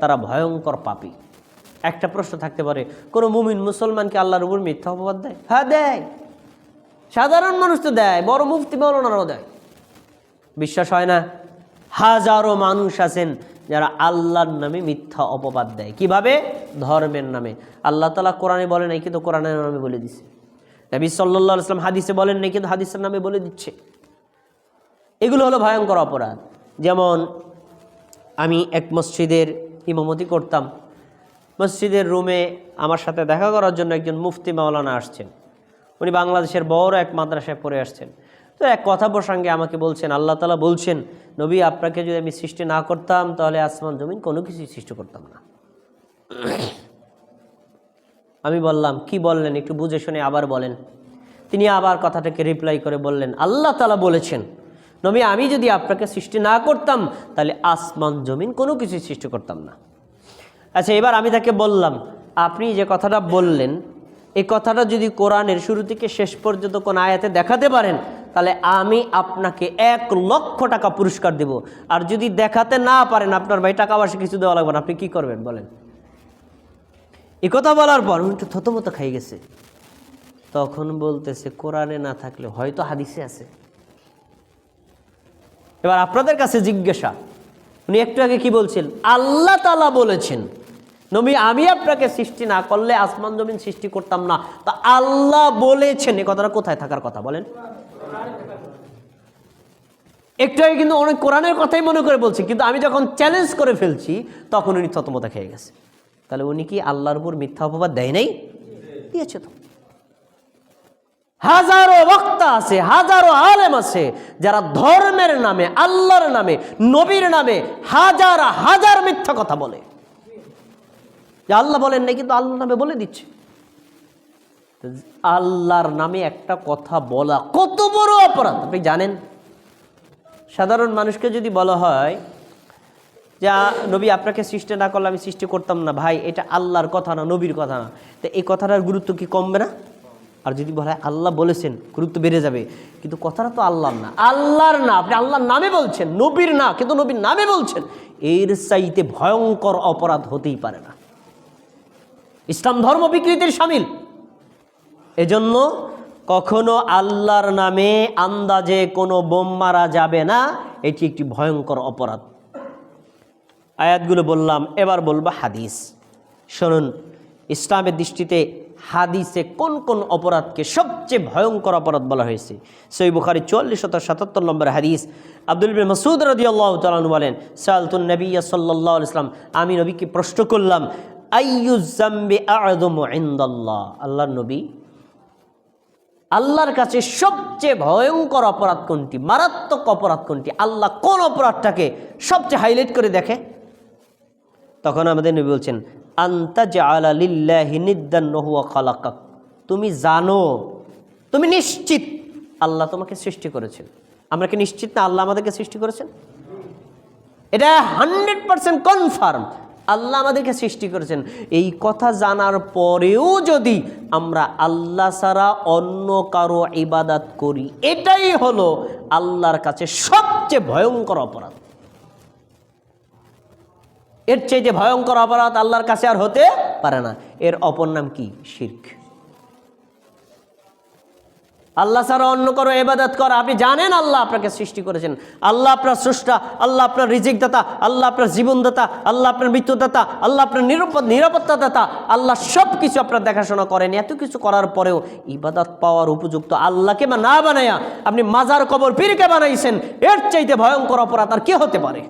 তারা ভয়ঙ্কর পাপী। একটা প্রশ্ন থাকতে পারে, কোনো মুমিন মুসলমানকে আল্লাহর উপর মিথ্যা অপবাদ দেয়? হ্যাঁ দেয়। সাধারণ মানুষ তো দেয়, বড় মুফতি মৌলানারাও দেয়। বিশ্বাস হয় না? হাজারো মানুষ আছেন যারা আল্লাহর নামে মিথ্যা অপবাদ দেয়। কীভাবে? ধর্মের নামে। আল্লাহ তালা কোরআনে বলে নাই কিন্তু কোরআনের নামে বলে দিছে। নবী সাল্লাহ ইসলাম হাদিসে বলেন নাই কিন্তু হাদিসের নামে বলে দিচ্ছে। এগুলো হলো ভয়ঙ্কর অপরাধ। যেমন, আমি এক মসজিদের ইমামতি করতাম। মসজিদের রুমে আমার সাথে দেখা করার জন্য একজন মুফতি মাওলানা আসছেন। উনি বাংলাদেশের বড় এক মাদ্রাসায় পড়ে আসছেন। তো এক কথা প্রসঙ্গে আমাকে বলছেন, আল্লাহ তালা বলছেন, নবী, আপনাকে যদি আমি সৃষ্টি না করতাম, তাহলে আসমান জমিন কোনো কিছুই সৃষ্টি করতাম না। আমি বললাম, কি বললেন? একটু বুঝে শুনে আবার বলেন। তিনি আবার কথাটাকে রিপ্লাই করে বললেন, আল্লাহ তালা বলেছেন নবী, আমি যদি আপনাকে সৃষ্টি না করতাম, তাহলে আসমান, জমিন কোনো কিছুই সৃষ্টি করতাম না। আচ্ছা এবার আমি তাকে বললাম, আপনি যে কথাটা বললেন, এই কথাটা যদি কোরআনের শুরু থেকে শেষ পর্যন্ত কোন আয়াতে দেখাতে পারেন, তাহলে আমি আপনাকে এক লক্ষ টাকা পুরস্কার দেব। আর যদি দেখাতে না পারেন, আপনার ভাই টাকা পয়সা কিছু দেওয়া লাগবে না, আপনি কি করবেন বলেন? এ কথা বলার পর উনি একটু থতমত খাই গেছে। তখন বলতেছে, কোরআনে না থাকলে হয়তো হাদিসে আছে। এবার আপনাদের কাছে জিজ্ঞাসা, উনি একটু আগে কি বলছেন? আল্লাহ তালা বলেছেন, নবী, আমি আপনাকে সৃষ্টি না করলে আসমান জমিন সৃষ্টি করতাম না। তা আল্লাহ বলেছেন, এ কথাটা কোথায় থাকার কথা বলেন? একটু আগে কিন্তু অনেক কোরআনের কথাই মনে করে বলছি, কিন্তু আমি যখন চ্যালেঞ্জ করে ফেলছি, তখন উনি থতমতা খেয়ে গেছে। তাহলে উনি কি আল্লাহর উপর মিথ্যা অপবাদ দেয় নাই? দিয়েছে তো। হাজারো বক্তা আছে, হাজারো আলেম আছে, যারা ধর্মের নামে, আল্লাহর নামে, নবীর নামে হাজার হাজার মিথ্যা কথা বলে। যে আল্লাহ বলেন নাই, কিন্তু আল্লাহর নামে বলে দিচ্ছে। আল্লাহর নামে একটা কথা বলা কত বড় অপরাধ, আপনি জানেন? সাধারণ মানুষকে যদি বলা হয়, যা নবী আপনাকে সৃষ্টি না করলে আমি সৃষ্টি করতাম না, ভাই, এটা আল্লাহর কথা না, নবীর কথা না। তো এই কথাটার গুরুত্ব কি কমবে না? আর যদি বলা হয় আল্লাহ বলেছেন, গুরুত্ব বেড়ে যাবে। কিন্তু কথাটা তো আল্লাহর না। আল্লাহর না, আপনি আল্লাহর নামে বলছেন, নবীর না, কিন্তু নবীর নামে বলছেন, এর চাইতে ভয়ঙ্কর অপরাধ হতেই পারে না। ইসলাম ধর্ম বিকৃতির সামিল। এজন্য কখনো আল্লাহর নামে আন্দাজে কোনো বোম মারা যাবে না, এটি একটি ভয়ঙ্কর অপরাধ। আয়াতগুলো বললাম, এবার বলব হাদিস। শুনুন, ইসলামের দৃষ্টিতে হাদিসে কোন কোন অপরাধকে সবচেয়ে ভয়ঙ্কর অপরাধ বলা হয়েছে? সই বুখারি চল্লিশ শত সাতাত্তর নম্বর হাদিস। আব্দুল মাসুদ রদি আল্লাহ তালু বলেন, সালতুন নবী সাল্লাহ ইসলাম আমি নবীকে প্রশ্ন করলাম আইয়ুজাম্বি আদম আল্লাহর নবী, আল্লাহর কাছে সবচেয়ে ভয়ঙ্কর অপরাধ কোনটি? মারাত্মক অপরাধ কোনটি? আল্লাহ কোন অপরাধটাকে সবচেয়ে হাইলাইট করে দেখে? তখন আমাদের নবী বলছেন আন্তাজ তুমি জানো, তুমি নিশ্চিত আল্লাহ তোমাকে সৃষ্টি করেছেন। আমরা কি নিশ্চিত না আল্লাহ আমাদেরকে সৃষ্টি করেছেন? এটা হান্ড্রেড পারসেন্ট কনফার্ম। আল্লাহ আমাদেরকে সৃষ্টি করেছেন। এই কথা জানার পরেও যদি আমরা আল্লাহ ছাড়া অন্য কারও ইবাদাত করি, এটাই হলো আল্লাহর কাছে সবচেয়ে ভয়ঙ্কর অপরাধ। এর চেয়ে যে ভয়ঙ্কর অপরাধ আল্লাহর কাছে আর হতে পারে না। এর অপর নাম কি? শির্ক। আল্লাহ ছাড়া অন্য কারও এবাদত করা, আপনি জানেন আল্লাহ আপনাকে সৃষ্টি করেছেন। আল্লাহ আপনার স্রষ্টা, আল্লাহ আপনার রিজিকদাতা, আল্লাহ আপনার জীবনদাতা, আল্লাহ আপনার মৃত্যুদাতা, আল্লাহ আপনার নিরাপদ নিরাপত্তা দাতা আল্লাহ সব কিছু আপনার দেখাশোনা করেন। এত কিছু করার পরেও ইবাদত পাওয়ার উপযুক্ত আল্লাহকে না বানাইয়া আপনি মাজার কবর পীরকে বানাইছেন, এর চাইতে ভয়ঙ্কর অপরাধ আর কে হতে পারে?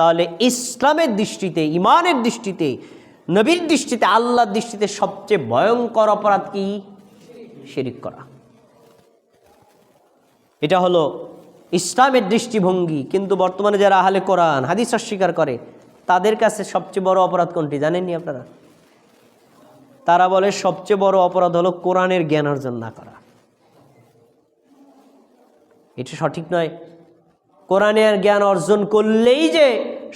তাহলে ইসলামের দৃষ্টিতে ইমানের দৃষ্টিতে, নবীর দৃষ্টিতে, আল্লাহর দৃষ্টিতে সবচেয়ে ভয়ঙ্কর অপরাধ কি? শিরিক করা। এটা হলো ইসলামের দৃষ্টিভঙ্গি, কিন্তু বর্তমানে যারা আহলে কোরআন, হাদিস অস্বীকার করে, তাদের কাছে সবচেয়ে বড় অপরাধ কোনটি জানেননি আপনারা? তারা বলে সবচেয়ে বড় অপরাধ হলো কোরআনের জ্ঞান অর্জন না করা। এটা সঠিক নয়। কোরআনের জ্ঞান অর্জন করলেই যে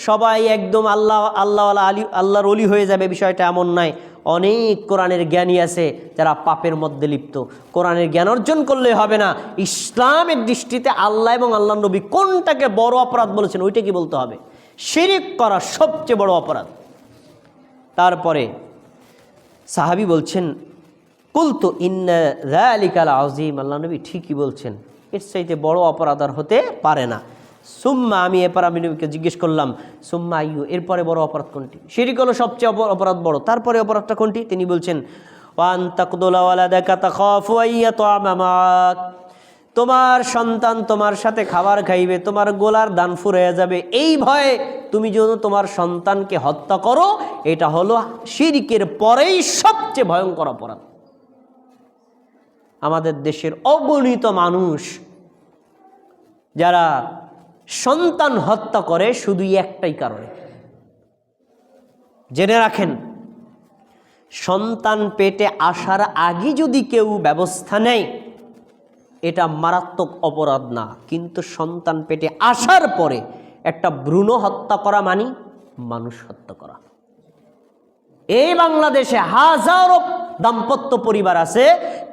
সবাই একদম আল্লাহ আল্লাহ আলী, আল্লাহর অলি হয়ে যাবে, বিষয়টা এমন নয় অনেক কোরআনের জ্ঞানী আছে যারা পাপের মধ্যে লিপ্ত। কোরআনের জ্ঞান অর্জন করলে হবে না। ইসলামের দৃষ্টিতে আল্লাহ এবং আল্লাহ নবী কোনটাকে বড় অপরাধ বলেছেন, ওইটা কি বলতে হবে? শিরিক করা সবচেয়ে বড় অপরাধ। তারপরে সাহাবি বলছেন, কুলতু ইন্নালিকাল আজিম আল্লাহ নবী ঠিকই বলছেন, এর চাইতে বড় অপরাধ আর হতে পারে না। সুম্মা, আমি এরপর আমি নবীকে জিজ্ঞেস করলাম, সুম্মা আইয়ু, এরপরে বড় অপরাধ কোনটি? শিরিক হলো সবচেয়ে অপ- অপরাধ বড়। তারপরে অপরাধটা কোনটি? তিনি বলছেন, ওয়ান তাকদুলা দেখা তাখাফু আইয়াতুআমামাক তোমার সন্তান তোমার সাথে খাবার খাইবে, তোমার গোলার দান ফুরিয়ে যাবে। এই ভয়ে তুমি যেন তোমার সন্তানকে হত্যা করো, এটা হলো শিরিকের পরেই সবচেয়ে ভয়ঙ্কর অপরাধ। আমাদের দেশের অগণিত মানুষ যারা সন্তান হত্যা করে শুধুই একটাই কারণে। জেনে রাখেন, সন্তান পেটে আসার আগে যদি কেউ ব্যবস্থা নেয়, এটা মারাত্মক অপরাধ না। কিন্তু সন্তান পেটে আসার পরে একটা ভ্রূণ হত্যা করা মানি মানুষ হত্যা করা। এই বাংলাদেশে হাজারো দাম্পত্য পরিবার আছে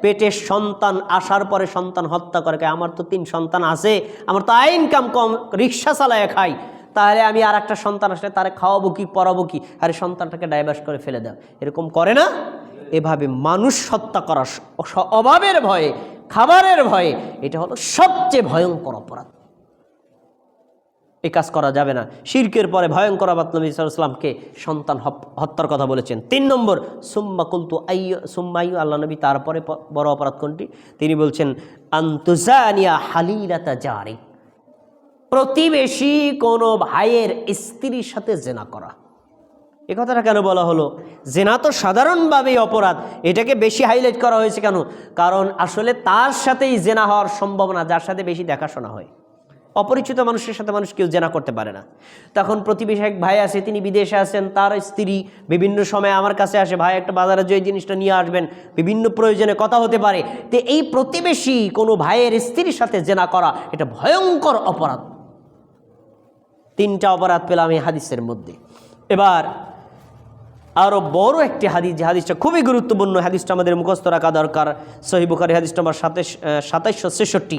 পেটে সন্তান আসার পরে সন্তান হত্যা করে কয়, আমার তো তিন সন্তান আছে আমার তো আইন কাম কম রিক্সা চালায় খাই তাহলে আমি আর একটা সন্তান আসলে তারে খাওয়াবো কি পড়াবো কি? আরে সন্তানটাকে ডাইভার্স করে ফেলে দাও। এরকম করে না? এভাবে মানুষ হত্যা করা অভাবের ভয়ে খাবারের ভয়ে এটা হলো সবচেয়ে ভয়ঙ্কর অপরাধ। এই কাজ করা যাবে না। শিরকের পরে ভয়ঙ্কর আবাদ নবী সাল্লামকে সন্তান হত্যার কথা বলেছেন। তিন নম্বর, সুম্মা কুলতু আইয় সুম্মাইয়ু আল্লাহ নবী, তারপরে বড় অপরাধ কোনটি? তিনি বলছেন, আন্তুজানিয়া হালিলাতা জারি প্রতিবেশী কোনো ভাইয়ের স্ত্রীর সাথে জেনা করা। এ কথাটা কেন বলা হলো? জেনা তো সাধারণভাবেই অপরাধ। এটাকে বেশি হাইলাইট করা হয়েছে কেন? কারণ আসলে তার সাথেই জেনা হওয়ার সম্ভাবনা, যার সাথে বেশি দেখাশোনা হয়। অপরিচিত মানুষের সাথে মানুষ কেউ জেনা করতে পারে না। তখন প্রতিবেশী এক ভাই আছে, তিনি বিদেশে আছেন, তার স্ত্রী বিভিন্ন সময় আমার কাছে আসে, ভাই, একটা বাজারে যে জিনিসটা নিয়ে আসবেন, বিভিন্ন প্রয়োজনে কথা হতে পারে। তো এই প্রতিবেশী কোনো ভাইয়ের স্ত্রীর সাথে জেনা করা, এটা ভয়ঙ্কর অপরাধ। তিনটা অপরাধ পেলাম এই হাদিসের মধ্যে। এবার আরও বড় একটি হাদিস, যে হাদিসটা খুবই গুরুত্বপূর্ণ, হাদিসটা আমাদের মুখস্থ রাখা দরকার। সহি বুখারি হাদিসটা আমার সাতাশ সাতাইশশো ছেষট্টি।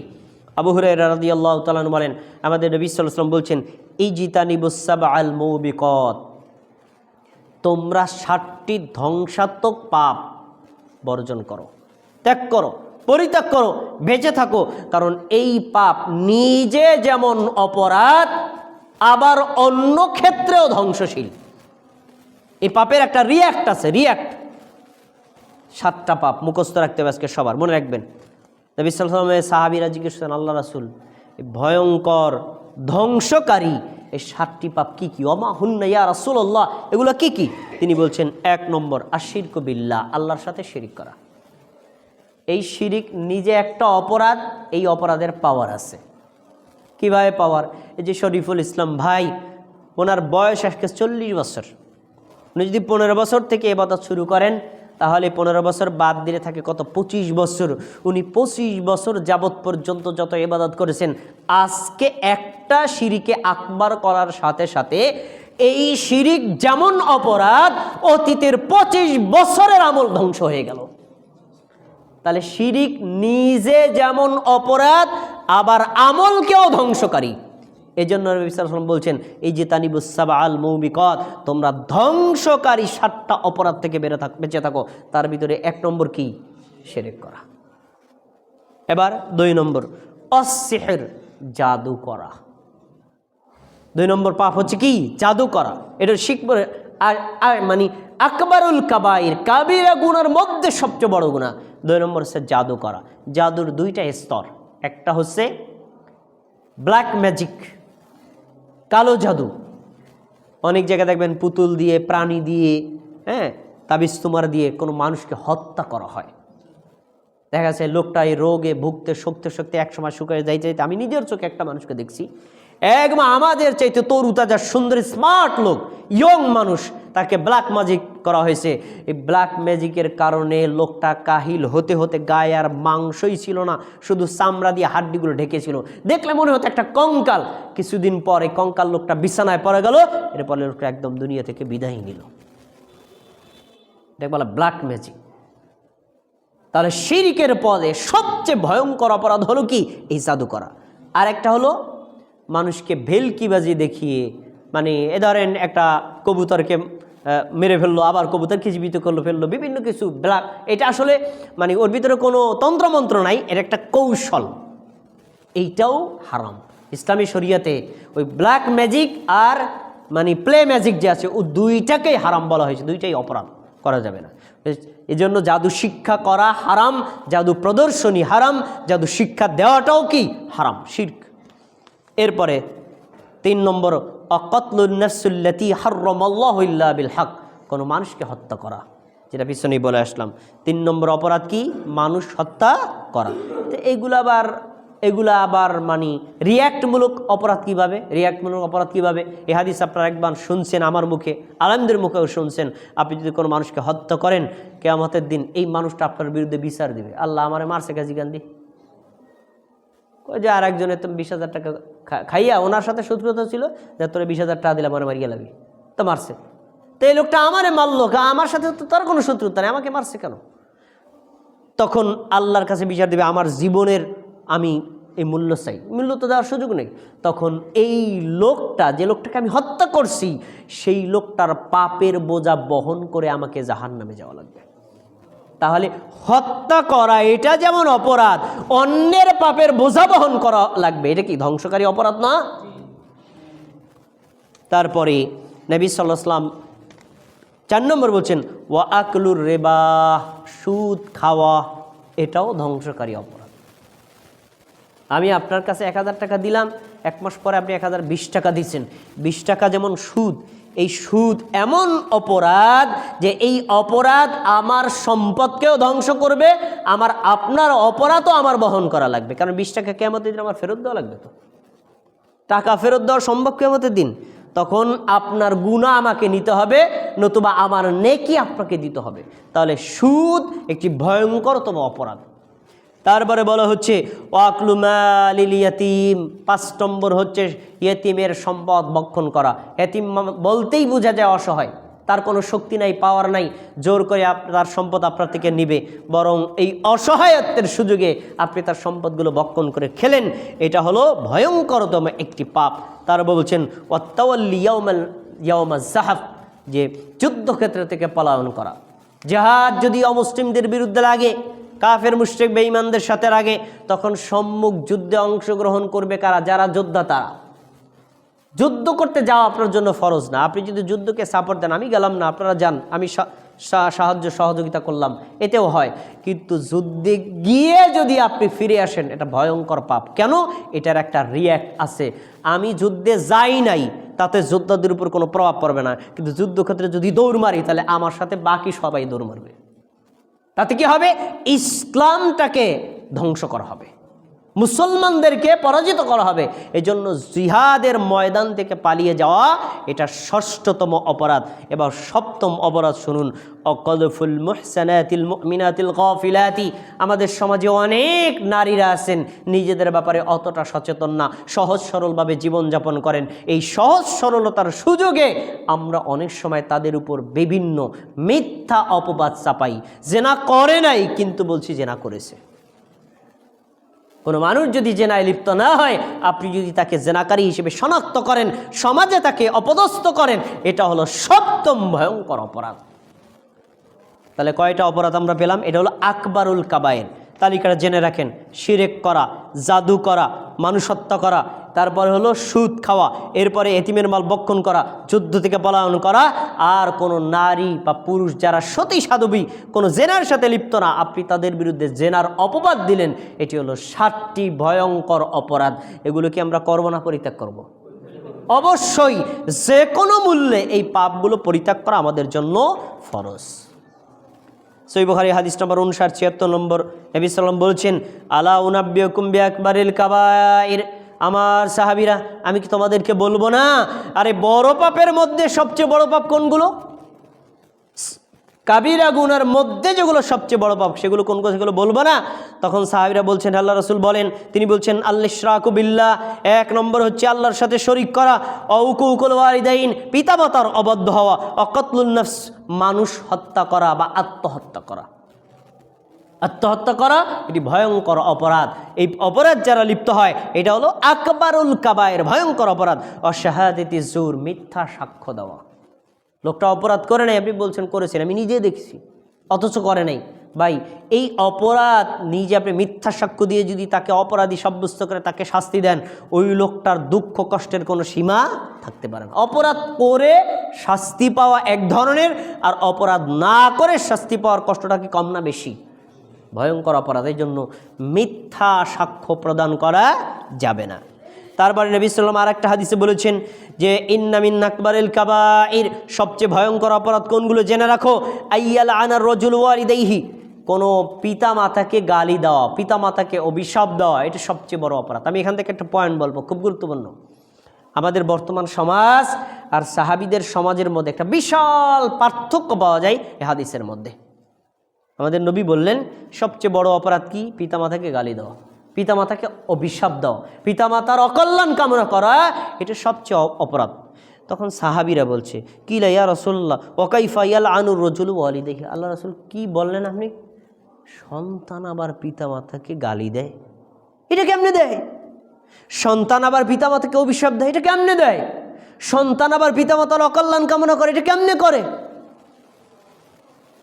আবু হুরাই রাদি আল্লাহ তালান বলেন, আমাদের নবী সাল্লাম বলছেন এই জিতানি বুসাব আল মৌবিকত। তোমরা ষাটটি ধ্বংসাত্মক পাপ বর্জন করো, ত্যাগ করো, পরিত্যাগ করো, বেঁচে থাকো। কারণ এই পাপ নিজে যেমন অপরাধ, আবার অন্য ক্ষেত্রেও ধ্বংসশীল। এই পাপের একটা রিয়াক্ট আছে রিয়াক্ট সাতটা পাপ মুখস্থ রাখতে হবে আজকে সবার, মনে রাখবেন। নবী সাহাবিরা জিজ্ঞেস করেন আল্লাহ রাসুল ভয়ঙ্কর, ধ্বংসকারী এই সাতটি পাপ কি কী? অমা হুন্না ইয়া রাসুল্লাহ এগুলো কি কি? তিনি বলছেন, এক নম্বর আশির কবিল্লা আল্লাহর সাথে শিরিক করা। এই শিরিক নিজে একটা অপরাধ, এই অপরাধের পাওয়ার আছে। কীভাবে পাওয়ার এই যে শরীফুল ইসলাম ভাই, ওনার বয়স আজকে চল্লিশ বছর। উনি যদি পনেরো বছর থেকে এবাদত শুরু করেন তাহলে পনেরো বছর বাদ দিলে থাকে কত? পঁচিশ বছর। উনি পঁচিশ বছর যাবৎ পর্যন্ত যত এবাদত করেছেন, আজকে একটা শিরিকে আকবার করার সাথে সাথে এই শিরিক যেমন অপরাধ, অতীতের পঁচিশ বছরের আমল ধ্বংস হয়ে গেল। তাহলে শিরিক নিজে যেমন অপরাধ, আবার আমলকেও ধ্বংসকারী। এই জন্য নবী বলছেন এই যে তানিবুসাবা আল মৌবিকত তোমরা ধ্বংসকারী সাতটা অপরাধ থেকে বেড়ে থাক, বেঁচে থাকো। তার ভিতরে এক নম্বর কি? সেরেক করা। এবার দুই নম্বর অসিহের জাদু করা। দুই নম্বর পাপ হচ্ছে কি? জাদু করা। এটা শিখব আর আর মানে আকবরুল কাবাইর, কাবিরা গুণার মধ্যে সবচেয়ে বড় গুণা দুই নম্বর হচ্ছে জাদু করা। জাদুর দুইটা স্তর। একটা হচ্ছে ব্ল্যাক ম্যাজিক কালো জাদু। অনেক জায়গায় দেখবেন পুতুল দিয়ে, প্রাণী দিয়ে হ্যাঁ তাবিজ তোমার দিয়ে কোনো মানুষকে হত্যা করা হয়। দেখা যাচ্ছে লোকটা এই রোগে ভুগতে শক্তি শক্তি একসময় শুকিয়ে যাইতে যাইতে আমি নিজের চোখে একটা মানুষকে দেখছি। একমা আমাদের চাইতে তরু, তাজা, সুন্দর স্মার্ট লোক ইয়ং মানুষ তাকে ব্ল্যাক ম্যাজিক করা হয়েছে। এই ব্ল্যাক ম্যাজিকের কারণে লোকটা কাহিল হতে হতে গায়ে আর মাংসই ছিল না, শুধু চামড়া দিয়ে হাড্ডিগুলো ঢেকেছিল। দেখলে মনে হতো একটা কঙ্কাল। কিছুদিন পরে কঙ্কাল লোকটা বিছানায় পড়ে গেল, এরপরে লোকটা একদম দুনিয়া থেকে বিদায় নিল। দেখ বলা ব্ল্যাক ম্যাজিক তাহলে শিরিকের পদে সবচেয়ে ভয়ঙ্কর অপরাধ হলো কি? এই জাদু করা আর একটা হলো মানুষকে ভেলকিবাজি দেখিয়ে মানে এ ধরেন একটা কবুতরকে মেরে ফেলল, আবার কবুতরকে জীবিত করল, ফেলল, বিভিন্ন কিছু ব্ল্যাক এটা আসলে মানে ওর ভিতরে কোনো তন্ত্রমন্ত্র নাই এটা একটা কৌশল। এইটাও হারাম। ইসলামী শরিয়াতে ওই ব্ল্যাক ম্যাজিক আর মানে প্লে ম্যাজিক যে আছে, ও দুইটাকেই হারাম বলা হয়েছে, দুইটাই অপরাধ করা যাবে না। এই জন্য জাদু শিক্ষা করা হারাম, জাদু প্রদর্শনী হারাম, জাদু শিক্ষা দেওয়াটাও কি হারাম? শির্ক। এরপরে তিন নম্বর অকতলুন্নসুল্লতি হর্রমল্লাহ বিল হক কোনো মানুষকে হত্যা করা। যেটা পিছনেই বলে আসলাম। তিন নম্বর অপরাধ কি? মানুষ হত্যা করা। তো এইগুলো আবার, এগুলা আবার মানে রিয়্যাক্টমূলক অপরাধ কীভাবে? রিয়্যাক্টমূলক অপরাধ কীভাবে? এ হাদিস আপনারা একবার শুনছেন আমার মুখে, আলমদের মুখেও শুনছেন। আপনি যদি কোনো মানুষকে হত্যা করেন, কেয়ামতের দিন এই মানুষটা আপনার বিরুদ্ধে বিচার দিবে। আল্লাহ আমার মারছে কাজী গান্ধী। যে আর একজনের তো বিশ হাজার টাকা খাইয়া ওনার সাথে শত্রুতা ছিল, যে তোরা বিশ হাজার টাকা দিলাম আমার মারিয়ে লাগি তো মারছে। তো এই লোকটা আমারে মারলো আমার সাথে তো তার কোনো শত্রুতা নেই, আমাকে মারছে কেন? তখন আল্লাহর কাছে বিচার দেবে, আমার জীবনের আমি এই মূল্য চাই। মূল্য তো দেওয়ার সুযোগ নেই। তখন এই লোকটা, যে লোকটাকে আমি হত্যা করছি, সেই লোকটার পাপের বোঝা বহন করে আমাকে জাহান নামে যাওয়া লাগবে। তাহলে হত্যা করা এটা যেমন অপরাধ, অন্যের পাপের বোঝা বহন করা লাগবে। এটা কি ধ্বংসকারী অপরাধ না? তারপরে নবী সাল্লাম চার নম্বর বলছেন ওয়া আকলুর রেবা সুদ খাওয়া, এটাও ধ্বংসকারী অপরাধ। আমি আপনার কাছে এক হাজার টাকা দিলাম, এক মাস পরে আপনি এক হাজার বিশ টাকা দিচ্ছেন। বিশ টাকা যেমন সুদ এই সুদ এমন অপরাধ যে এই অপরাধ আমার সম্পদকেও ধ্বংস করবে, আমার আপনার অপরাধও আমার বহন করা লাগবে। কারণ বিশ টাকা কেমন দিন আমার ফেরত দেওয়া লাগবে তো। টাকা ফেরত দেওয়া সম্ভব কেমতের দিন। তখন আপনার গুণা আমাকে নিতে হবে, নতুবা আমার নেকি আপনাকে দিতে হবে। তাহলে সুদ একটি ভয়ঙ্করতম অপরাধ। তারপরে বলা হচ্ছে ওয়াকলুমালিল পাঁচ নম্বর হচ্ছে ইয়েতিমের সম্পদ বক্ষণ করা। এতিম বলতেই বোঝা যায় অসহায়। তার কোনো শক্তি নাই পাওয়ার নাই। জোর করে তার সম্পদ আপনার থেকে নিবে। বরং এই অসহায়ত্বের সুযোগে আপনি তার সম্পদগুলো বক্ষণ করে খেলেন। এটা হলো ভয়ঙ্করতম একটি পাপ। তার বলছেন, ওয়াত্তাওয়াল্লি ইয়াউমাল ইয়াউমা জাহাফ। যে যুদ্ধক্ষেত্র থেকে পলায়ন করা। জাহাজ যদি অমুসলিমদের বিরুদ্ধে লাগে কাফের মুশরিক বেঈমানদের সাথে আগে তখন সম্মুখ যুদ্ধে অংশগ্রহণ করবে কারা? যারা যোদ্ধা, তারা। যুদ্ধ করতে যাওয়া আপনার জন্য ফরজ না। আপনি যদি যুদ্ধকে সাপোর্ট দেন, আমি গেলাম না, আপনারা যান। আমি সাহায্য, সহযোগিতা করলাম। এতেও হয়। কিন্তু যুদ্ধে গিয়ে যদি আপনি ফিরে আসেন, এটা ভয়ঙ্কর পাপ। কেন? এটার একটা রিয়্যাক্ট আছে। আমি যুদ্ধে যাই নাই, তাতে যোদ্ধাদের উপর কোনো প্রভাব পড়বে না। কিন্তু যুদ্ধক্ষেত্রে যদি দৌড় মারি, তাহলে আমার সাথে বাকি সবাই দৌড় মারবে। তাতে কি হবে? ইসলামটাকে ধ্বংস করা হবে। মুসলমানদেরকে পরাজিত করা হবে। এজন্য জিহাদের ময়দান থেকে পালিয়ে যাওয়া এটা ষষ্ঠতম অপরাধ। এবার সপ্তম অপরাধ শুনুন। অকলফুল মুহসানাতিল মুমিনাতিল গফিলাতি। আমাদের সমাজে অনেক নারীরা আছেন, নিজেদের ব্যাপারে অতটা সচেতন না, সহজ সরলভাবে জীবনযাপন করেন। এই সহজ সরলতার সুযোগে আমরা অনেক সময় তাদের উপর বিভিন্ন মিথ্যা অপবাদ চাপাই। জেনা করে নাই, কিন্তু বলছি জেনা করেছে। কোনো মানুষ যদি জেনায় লিপ্ত না হয়, আপনি যদি তাকে জেনাকারী হিসেবে শনাক্ত করেন, সমাজে তাকে অপদস্থ করেন, এটা হলো সপ্তম ভয়ঙ্কর অপরাধ। তাহলে কয়টা অপরাধ আমরা পেলাম? এটা হলো আকবরুল কাবায়ের। তালিকাটা জেনে রাখেন। শিরেক করা, জাদু করা মানুষ হত্যা করা, তারপরে হলো সুদ খাওয়া, এরপরে এতিমের মাল বক্ষণ করা, যুদ্ধ থেকে পলায়ন করা, আর কোনো নারী বা পুরুষ যারা সতী সাধবী কোনো জেনার সাথে লিপ্ত না, আপনি তাদের বিরুদ্ধে জেনার অপবাদ দিলেন, এটি হলো সাতটি ভয়ঙ্কর অপরাধ। এগুলো কি আমরা করব না পরিত্যাগ করব। অবশ্যই যে কোনো মূল্যে এই পাপগুলো পরিত্যাগ করা আমাদের জন্য ফরজ। সই বুখারি হাদিস নম্বর উনষাট, ছিয়াত্তর নম্বর। নবী সাল্লাম বলছেন, আলা উনাব্য কুম্বি আকবরিল কাবাইর। আমার সাহাবিরা, আমি কি তোমাদেরকে বলব না? আরে বড় পাপের মধ্যে সবচেয়ে বড় পাপ কোনগুলো? কাবিরা গুনার মধ্যে যেগুলো সবচেয়ে বড় পাপ, সেগুলো কোন কোন সেগুলো বলব না। তখন সাহাবিরা বলছেন আল্লাহ রসুল বলেন, তিনি বলছেন আল্লাহ বিল্লাহ। এক নম্বর হচ্ছে আল্লাহর সাথে শরিক করা। অউকুকুল ওয়ারিদাইন পিতামাতার অবদ্ধ হওয়া। অকতলুল নফস, মানুষ হত্যা করা বা আত্মহত্যা করা। আত্মহত্যা করা, এটি ভয়ঙ্কর অপরাধ। এই অপরাধ যারা লিপ্ত হয়, এটা হলো আকবরুল কাবায়ের ভয়ঙ্কর অপরাধ। অশাহাদিতি জোর, মিথ্যা সাক্ষ্য দেওয়া। লোকটা অপরাধ করে নাই, আপনি বলছেন করেছেন, আমি নিজে দেখছি, অথচ করে নাই। ভাই, এই অপরাধ নিজে আপনি মিথ্যা সাক্ষ্য দিয়ে যদি তাকে অপরাধী সাব্যস্ত করে, তাকে শাস্তি দেন, ওই লোকটার দুঃখ কষ্টের কোনো সীমা থাকতে পারে না। অপরাধ করে শাস্তি পাওয়া এক ধরনের, আর অপরাধ না করে শাস্তি পাওয়ার কষ্টটা কি কম না বেশি? ভয়ঙ্কর অপরাধের জন্য মিথ্যা সাক্ষ্য প্রদান করা যাবে না। তারপরে নবী সাল্লাম আর একটা হাদিসে বলেছেন যে ইন্নামিন আকবরুল কাবাইর সবচেয়ে ভয়ঙ্কর অপরাধ কোনগুলো জেনে রাখো? আইয়াল আনার রজুল ওয়ালিদাইহি কোনো পিতা মাতাকে গালি দেওয়া পিতা মাতাকে অভিশাপ দেওয়া, এটা সবচেয়ে বড় অপরাধ। আমি এখান থেকে একটা পয়েন্ট বলব, খুব গুরুত্বপূর্ণ। আমাদের বর্তমান সমাজ আর সাহাবিদের সমাজের মধ্যে একটা বিশাল পার্থক্য পাওয়া যায় এ হাদিসের মধ্যে। আমাদের নবী বললেন, সবচেয়ে বড় অপরাধ কি? পিতামাতাকে গালি দেওয়া। পিতামাতাকে অভিশাপ দেওয়া পিতামাতার অকল্যাণ কামনা করা এটা সবচেয়ে অপরাধ। তখন সাহাবিরা বলছে কি লাইয়া রসুল্লাহ ওকাইফা ইয়াল আনুর রজুল? ওয়ালি দেখি, আল্লাহ রসুল কি বললেন আপনি? সন্তান আবার পিতামাতাকে গালি দেয়। এটা কেমনে দেয়? সন্তান আবার পিতামাতাকে অভিশাপ দেয়। এটা কেমনে দেয়? সন্তান আবার পিতামাতার অকল্যাণ কামনা করে। এটা কেমনে করে?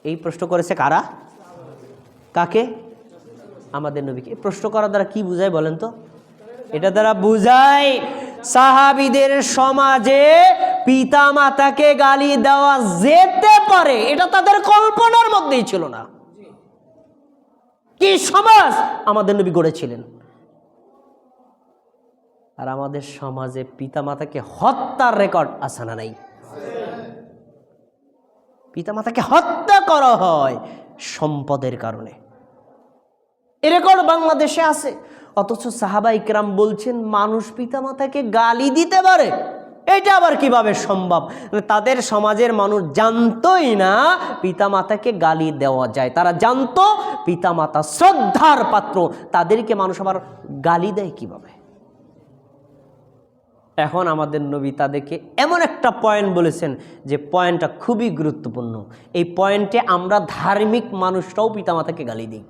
এই প্রশ্ন করেছে কারা? কাকে? আমাদের নবীকে। প্রশ্ন করার দ্বারা কি বুঝায় বলেন তো? এটা দ্বারা বুঝায় সাহাবিদের সমাজে পিতা মাতাকে গালি দেওয়া যেতে পারে, এটা তাদের কল্পনার মধ্যেই ছিল না। কি সমাজ? আমাদের নবী গড়েছিলেন। আর আমাদের সমাজে পিতা মাতাকে হত্যার রেকর্ড আছে না নাই? পিতামাতাকে হত্যা করা হয় সম্পদের কারণে। এ রেকর্ড বাংলাদেশে আছে। অথচ সাহাবা ইকরাম বলছেন, মানুষ পিতামাতাকে গালি দিতে পারে। এটা আবার কীভাবে সম্ভব? তাদের সমাজের মানুষ জানতোই না পিতামাতাকে গালি দেওয়া যায়। তারা জানতো পিতামাতা শ্রদ্ধার পাত্র। তাদেরকে মানুষ আবার গালি দেয় কীভাবে? এখন আমাদের নবী তাদেরকে এমন একটা পয়েন্ট বলেছেন যে পয়েন্টটা খুবই গুরুত্বপূর্ণ। এই পয়েন্টে আমরা ধার্মিক মানুষরাও পিতামাতাকে গালি দিই।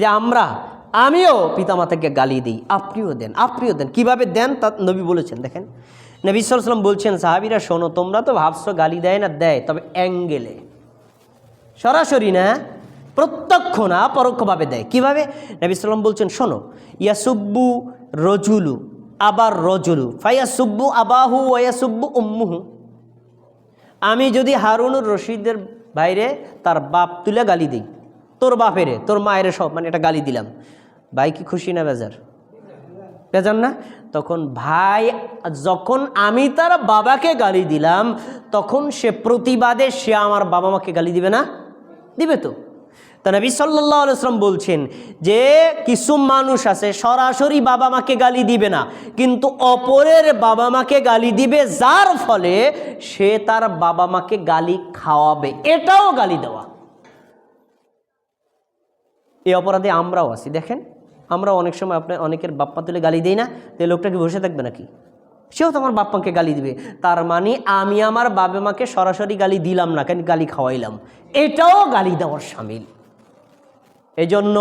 যে আমরা, আমিও পিতামাতাকে গালি দিই, আপনিও দেন আপনিও দেন। কীভাবে দেন তা নবী বলেছেন, দেখেন। নবী সাল্লাম বলছেন, সাহাবিরা, শোনো, তোমরা তো ভাবছ গালি দেয় না, দেয়, তবে অ্যাঙ্গেলে। সরাসরি না, প্রত্যক্ষ না, পরোক্ষভাবে দেয়। কীভাবে? নবী সাল্লাম বলছেন, শোনো, ইয়াসুব্বু রজুলু আবার রজুলু ফাইয়াসুব্বু আবাহু ওয়াসুব্বু উম্মুহু। আমি যদি হারুনুর রশিদের বাইরে তার বাপ তুলে গালি দিই তোর বাপেরে, তোর মায়ের সব মানে এটা গালি দিলাম। ভাই কি খুশি না বেজার? বেজার না? তখন ভাই, যখন আমি তার বাবাকে গালি দিলাম, তখন সে প্রতিবাদে সে আমার বাবা মাকে গালি দিবে না? দিবে তো। তা নবী সাল্লাহ বলছেন যে, কিছু মানুষ আছে, সরাসরি বাবা মাকে গালি দিবে না, কিন্তু অপরের বাবা মাকে গালি দিবে, যার ফলে সে তার বাবা মাকে গালি খাওয়াবে। এটাও গালি দেওয়া। এই অপরাধে আমরাও আছি। দেখেন আমরা অনেক সময় আপনার অনেকের বাপ্পা তুলে গালি দিই না তো লোকটা কি বসে থাকবে নাকি? সেও তো আমার বাপ্পাকে গালি দিবে। তার মানে আমি আমার বাবা মাকে সরাসরি গালি দিলাম না, কেন গালি খাওয়াইলাম? এটাও গালি দেওয়ার সামিল। এজন্য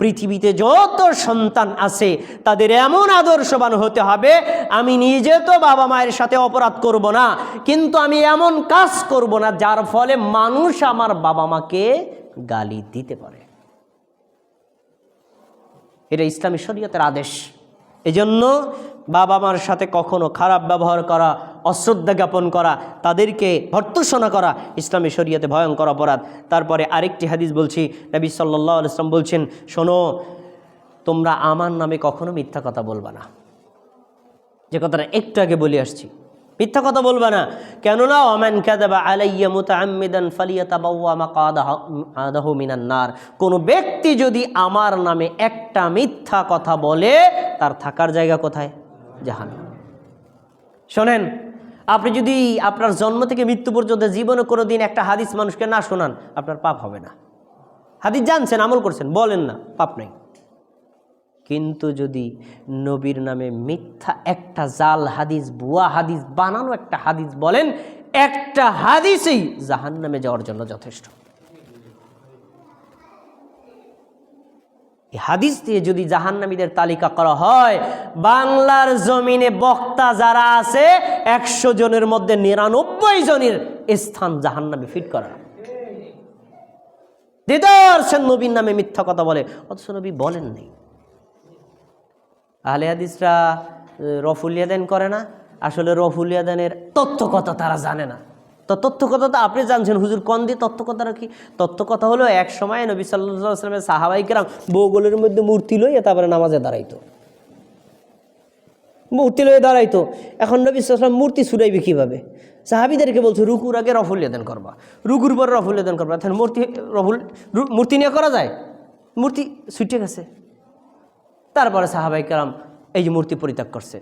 পৃথিবীতে যত সন্তান আছে, তাদের এমন আদর্শবান হতে হবে, আমি নিজে তো বাবা মায়ের সাথে অপরাধ করব না, কিন্তু আমি এমন কাজ করব না, যার ফলে মানুষ আমার বাবা মাকে গালি দিতে পারে। এটা ইসলামী শরীয়তের আদেশ। এজন্য বাবা মার সাথে কখনো খারাপ ব্যবহার করা, অশ্রদ্ধা জ্ঞাপন করা, তাদেরকে ভর্তুসনা করা ইসলামী শরীয়তে ভয়ঙ্কর অপরাধ। তারপরে আরেকটি হাদিস বলছি, নবী সাল্লাহ ইসলাম বলছেন, শোনো, তোমরা আমার নামে কখনো মিথ্যা কথা বলবা না। যে কথাটা একটু আগে বলে আসছি। মিথ্যা কথা বলবা না। কেননা ওমান কাদাবা আলাইয়া মুতাআম্মিদান ফালিয়াতাবাওয়া মাকাদাহু মিনান নার। কোন ব্যক্তি যদি আমার নামে একটা মিথ্যা কথা বলে, তার থাকার জায়গা কোথায়? জাহান্নাম। শোনেন, আপনি যদি আপনার জন্ম থেকে মৃত্যু পর্যন্ত জীবনে কোনো দিন একটা হাদিস মানুষকে না শোনান, আপনার পাপ হবে না। হাদিস জানছেন, আমল করছেন, বলেন না, পাপ নেই। কিন্তু যদি নবীর নামে মিথ্যা একটা জাল হাদিস বুয়া হাদিস, বানানো একটা হাদিস বলেন, একটা হাদিসই জাহান নামে যাওয়ার জন্য যথেষ্ট। হাদিস দিয়ে যদি জাহান্নামীদের তালিকা করা হয়, বাংলার জমিনে বক্তা যারা আছে, একশো জনের মধ্যে নিরানব্বই জনের স্থান জাহান্নামে ফিট করা। দিদারসেন নবীর নামে মিথ্যা কথা বলে, অথচ নবী বলেন নেই আহলে হাদিসরা রফুলিয়াদান করে না। আসলে রফুলিয়াদানের তথ্য কথা তারা জানে না। তো তথ্য কথা তো আপনি জানছেন, হুজুর কন দিয়ে তথ্য কথাটা কি? তথ্য কথা হলো এক সময় নবী সাল্লাহ আসলামের সাহাবাইকেরাম বৌগলের মধ্যে মূর্তি লইয়ে তারপরে নামাজে দাঁড়াইতো। মূর্তি লয়ে দাঁড়াইতো। এখন নবী সাল্লাম মূর্তি ছুড়াইবে কীভাবে? সাহাবিদেরকে বলছে, রুকুর আগে রফুল্যাদান করবা। রুকুর পরে রফুল্যাদান করবা। তাহলে মূর্তি রফুল মূর্তি নিয়ে করা যায়? মূর্তি ছুটে গেছে। তারপরে সাহাবাই কেরাম এই যে মূর্তি পরিত্যাগ করছে।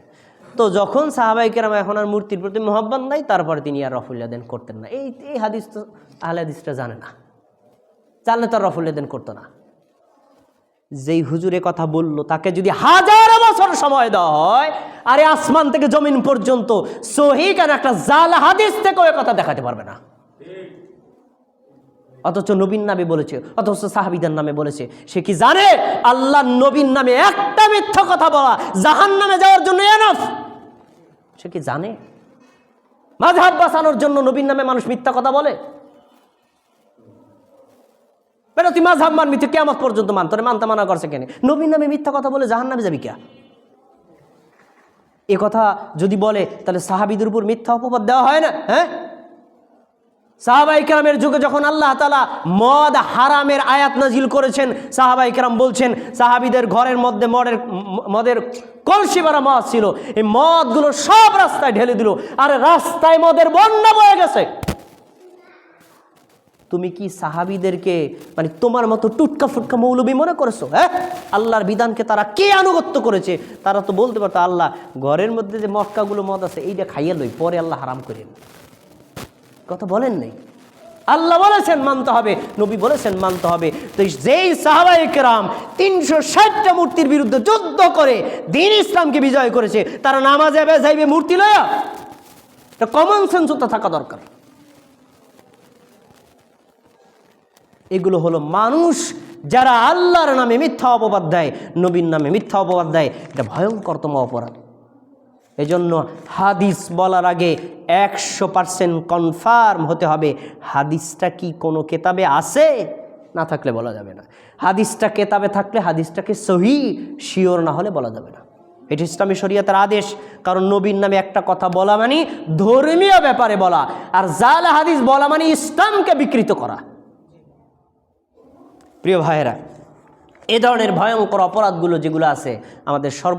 তো যখন সাহাবাই কেরাম এখন আর মূর্তির প্রতি মহব্বত নাই, তারপরে তিনি আর রফুল্লাদেন করতেন না। এই এই হাদিস তো আহলে হাদিসটা জানে না। জানলে তো আর রফুল্লাদেন করতো না। যেই হুজুরে কথা বলল, তাকে যদি হাজার বছর সময় দেওয়া হয়, আরে আসমান থেকে জমিন পর্যন্ত সহি কেন একটা জাল হাদিস থেকে ওই কথা দেখাতে পারবে না। অথচ নবীন নামে বলেছে, অথচ সাহাবিদের নামে বলেছে। সে কি জানে? আল্লাহ নবীন নামে একটা মিথ্যা কথা বলা জাহান নামে যাওয়ার জন্য এনফ সে কি জানে? মাঝহাব বাঁচানোর জন্য নবীন নামে মানুষ মিথ্যা কথা বলে? তুই মাঝহাব মানবি, তুই কেমন পর্যন্ত মান, তোরে মানতে মানা করছে কেন? নবীন নামে মিথ্যা কথা বলে জাহান নামে যাবি কে এ কথা যদি বলে, তাহলে সাহাবিদের উপর মিথ্যা অপবাদ দেওয়া হয় না হ্যাঁ? সাহাবাই কেরামের যুগে যখন আল্লাহ তালা মদ হারামের আয়াত নাজিল করেছেন, সাহাবাই কেরাম বলছেন, সাহাবিদের ঘরের মধ্যে মদের মদের কলসি ভরা মদ ছিল। এই মদগুলো সব রাস্তায় ঢেলে দিল। আর রাস্তায় মদের বন্যা বয়ে গেছে। তুমি কি সাহাবিদেরকে মানে তোমার মতো টুটকা ফুটকা মৌলবী মনে করেছ হ্যাঁ? আল্লাহর বিধানকে তারা কে আনুগত্য করেছে? তারা তো বলতে পারতো, আল্লাহ, ঘরের মধ্যে যে মক্কাগুলো মদ আছে, এইটা খাইয়ে লই, পরে আল্লাহ হারাম করেন কথা বলেন নাই। আল্লাহ বলেছেন মানতে হবে, নবী বলেছেন মানতে হবে। তো যেই সাহাবাই কেরাম তিনশো ষাটটা মূর্তির বিরুদ্ধে যুদ্ধ করে দিন ইসলামকে বিজয় করেছে, তারা নামাজে যাইবে মূর্তি লয়া এটা কমন সেন্স তো থাকা দরকার। এগুলো হলো মানুষ যারা আল্লাহর নামে মিথ্যা অপবাদ দেয়, নবীর নামে মিথ্যা অপবাদ দেয়, এটা ভয়ঙ্করতম অপরাধ। এজন্য হাদিস বলার আগে একশো পার্সেন্ট কনফার্ম হতে হবে, হাদিসটা কি কোনো কেতাবে আছে? না থাকলে বলা যাবে না। হাদিসটা কেতাবে থাকলে হাদিসটাকে সহি, শিওর না হলে বলা যাবে না। এটি ইসলামী শরীয়তের আদেশ, কারণ নবীর নামে একটা কথা বলা মানে ধর্মীয় ব্যাপারে বলা, আর জাল হাদিস বলা মানে ইসলামকে বিকৃত করা। প্রিয় ভাইয়েরা, এ ধরনের ভয়ঙ্কর অপরাধগুলো যেগুলো আছে, আমাদের সর্ব